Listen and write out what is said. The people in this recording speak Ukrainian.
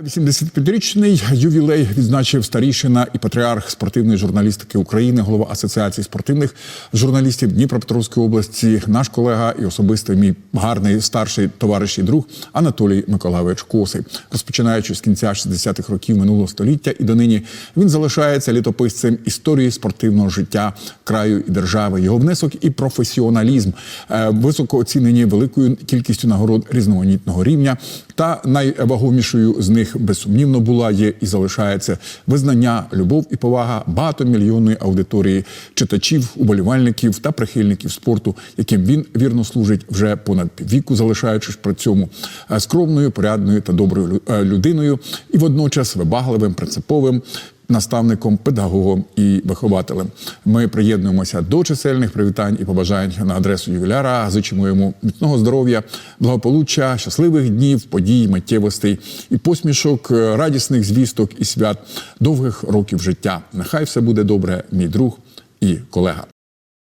85-річний ювілей відзначив старішина і патріарх спортивної журналістики України, голова Асоціації спортивних журналістів Дніпропетровської області, наш колега і особистий мій гарний старший товариш і друг Анатолій Миколайович Косий. Розпочинаючи з кінця 60-х років минулого століття і донині він залишається літописцем історії спортивного життя краю і держави. Його внесок і професіоналізм е, високо оцінені великою кількістю нагород різноманітного рівня. Та найвагомішою з них безсумнівно була є і залишається. Визнання, любов і повага багатомільйонної аудиторії читачів, уболівальників та прихильників спорту, яким він вірно служить вже понад піввіку, залишаючись при цьому е, скромною, порядною та доброю е, людиною, і водночас вибагливим, принциповим наставником, педагогом і вихователем. Ми приєднуємося до чисельних привітань і побажань на адресу ювіляра. Зичимо йому міцного здоров'я, благополуччя, щасливих днів, подій, миттєвостей і посмішок, е, радісних звісток і свят, довгих років життя. Нехай все буде добре, мій друг і колега.